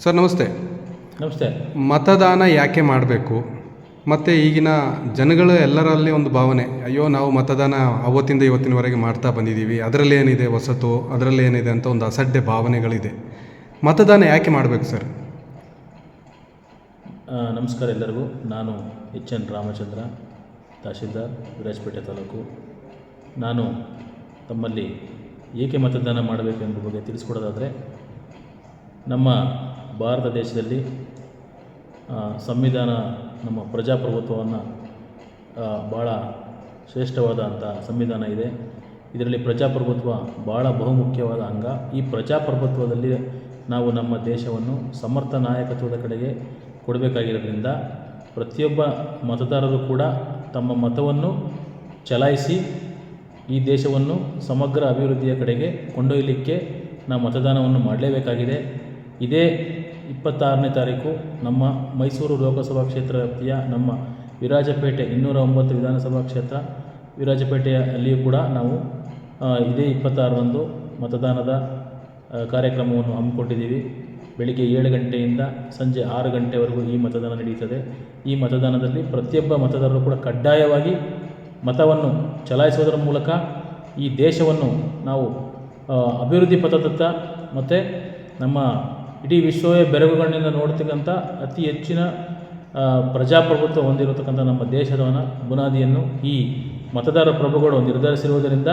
Sir ನಮಸ್ತೆ. ನಮಸ್ತೆ. ಮತದಾನ ಯಾಕೆ ಮಾಡಬೇಕು? ಮತ್ತು ಈಗಿನ ಜನಗಳ ಎಲ್ಲರಲ್ಲಿ ಒಂದು ಭಾವನೆ ಅಯ್ಯೋ ನಾವು ಮತದಾನ ಅವತ್ತಿಂದ ಇವತ್ತಿನವರೆಗೆ ಮಾಡ್ತಾ ಬಂದಿದ್ದೀವಿ ಅದರಲ್ಲಿ ಏನಿದೆ ಹೊಸತು ಅದರಲ್ಲಿ ಏನಿದೆ ಅಂತ ಒಂದು ಅಸಡ್ಡೆ ಭಾವನೆಗಳಿದೆ. ಮತದಾನ ಯಾಕೆ ಮಾಡಬೇಕು ಸರ್? ನಮಸ್ಕಾರ ಎಲ್ಲರಿಗೂ. ನಾನು ಎಚ್ ಎನ್ ರಾಮಚಂದ್ರ ತಹಶೀಲ್ದಾರ್ ವಿರಾಜಪೇಟೆ ತಾಲೂಕು. ನಾನು ತಮ್ಮಲ್ಲಿ ಏಕೆ ಮತದಾನ ಮಾಡಬೇಕು ಎಂಬ ಬಗ್ಗೆ ತಿಳಿಸ್ಕೊಡೋದಾದರೆ ನಮ್ಮ ಭಾರತ ದೇಶದಲ್ಲಿ ಸಂವಿಧಾನ ನಮ್ಮ ಪ್ರಜಾಪ್ರಭುತ್ವವನ್ನು ಭಾಳ ಶ್ರೇಷ್ಠವಾದಂಥ ಸಂವಿಧಾನ ಇದೆ. ಇದರಲ್ಲಿ ಪ್ರಜಾಪ್ರಭುತ್ವ ಭಾಳ ಬಹುಮುಖ್ಯವಾದ ಅಂಗ. ಈ ಪ್ರಜಾಪ್ರಭುತ್ವದಲ್ಲಿ ನಾವು ನಮ್ಮ ದೇಶವನ್ನು ಸಮರ್ಥ ನಾಯಕತ್ವದ ಕಡೆಗೆ ಕೊಡಬೇಕಾಗಿರೋದ್ರಿಂದ ಪ್ರತಿಯೊಬ್ಬ ಮತದಾರರು ಕೂಡ ತಮ್ಮ ಮತವನ್ನು ಚಲಾಯಿಸಿ ಈ ದೇಶವನ್ನು ಸಮಗ್ರ ಅಭಿವೃದ್ಧಿಯ ಕಡೆಗೆ ಕೊಂಡೊಯ್ಯಲಿಕ್ಕೆ ನಾವು ಮತದಾನವನ್ನು ಮಾಡಲೇಬೇಕಾಗಿದೆ. ಇದೇ ಇಪ್ಪತ್ತಾರನೇ ತಾರೀಕು ನಮ್ಮ ಮೈಸೂರು ಲೋಕಸಭಾ ಕ್ಷೇತ್ರ ವ್ಯಾಪ್ತಿಯ ನಮ್ಮ ವಿರಾಜಪೇಟೆ ಇನ್ನೂರ ಒಂಬತ್ತು ವಿಧಾನಸಭಾ ಕ್ಷೇತ್ರ ವಿರಾಜಪೇಟೆಯ ಅಲ್ಲಿಯೂ ಕೂಡ ನಾವು ಇದೇ ಇಪ್ಪತ್ತಾರರಂದು ಮತದಾನದ ಕಾರ್ಯಕ್ರಮವನ್ನು ಹಮ್ಮಿಕೊಂಡಿದ್ದೀವಿ. ಬೆಳಿಗ್ಗೆ ಏಳು ಗಂಟೆಯಿಂದ ಸಂಜೆ ಆರು ಗಂಟೆವರೆಗೂ ಈ ಮತದಾನ ನಡೆಯುತ್ತದೆ ಈ ಮತದಾನದಲ್ಲಿ ಪ್ರತಿಯೊಬ್ಬ ಮತದಾರರು ಕೂಡ ಕಡ್ಡಾಯವಾಗಿ ಮತವನ್ನು ಚಲಾಯಿಸುವುದರ ಮೂಲಕ ಈ ದೇಶವನ್ನು ನಾವು ಅಭಿವೃದ್ಧಿ ಪಥದತ್ತ ಮತ್ತು ನಮ್ಮ ಇಡೀ ವಿಶ್ವವೇ ಬೆರಗುಗಣ್ಣಿಂದ ನೋಡ್ತಕ್ಕಂಥ ಅತಿ ಹೆಚ್ಚಿನ ಪ್ರಜಾಪ್ರಭುತ್ವ ಹೊಂದಿರತಕ್ಕಂಥ ನಮ್ಮ ದೇಶದವನ ಬುನಾದಿಯನ್ನು ಈ ಮತದಾರ ಪ್ರಭುಗಳು ನಿರ್ಧರಿಸಿರುವುದರಿಂದ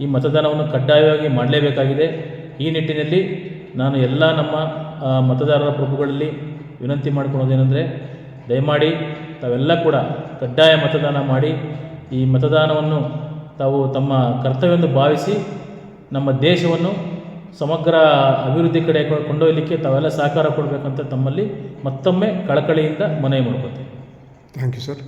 ಈ ಮತದಾನವನ್ನು ಕಡ್ಡಾಯವಾಗಿ ಮಾಡಲೇಬೇಕಾಗಿದೆ. ಈ ನಿಟ್ಟಿನಲ್ಲಿ ನಾನು ಎಲ್ಲ ನಮ್ಮ ಮತದಾರರ ಪ್ರಭುಗಳಲ್ಲಿ ವಿನಂತಿ ಮಾಡಿಕೊಳ್ಳೋದೇನೆಂದರೆ ದಯಮಾಡಿ ತಾವೆಲ್ಲ ಕೂಡ ಕಡ್ಡಾಯ ಮತದಾನ ಮಾಡಿ ಈ ಮತದಾನವನ್ನು ತಾವು ತಮ್ಮ ಕರ್ತವ್ಯವೆಂದು ಭಾವಿಸಿ ನಮ್ಮ ದೇಶವನ್ನು ಸಮಗ್ರ ಅಭಿವೃದ್ಧಿ ಕಡೆ ಕೊಂಡೊಯ್ಯಲಿಕ್ಕೆ ತಾವೆಲ್ಲ ಸಹಕಾರ ಕೊಡಬೇಕಂತ ತಮ್ಮಲ್ಲಿ ಮತ್ತೊಮ್ಮೆ ಕಳಕಳಿಯಿಂದ ಮನವಿ ಮಾಡ್ಕೋತೀವಿ ಥ್ಯಾಂಕ್ ಯು ಸರ್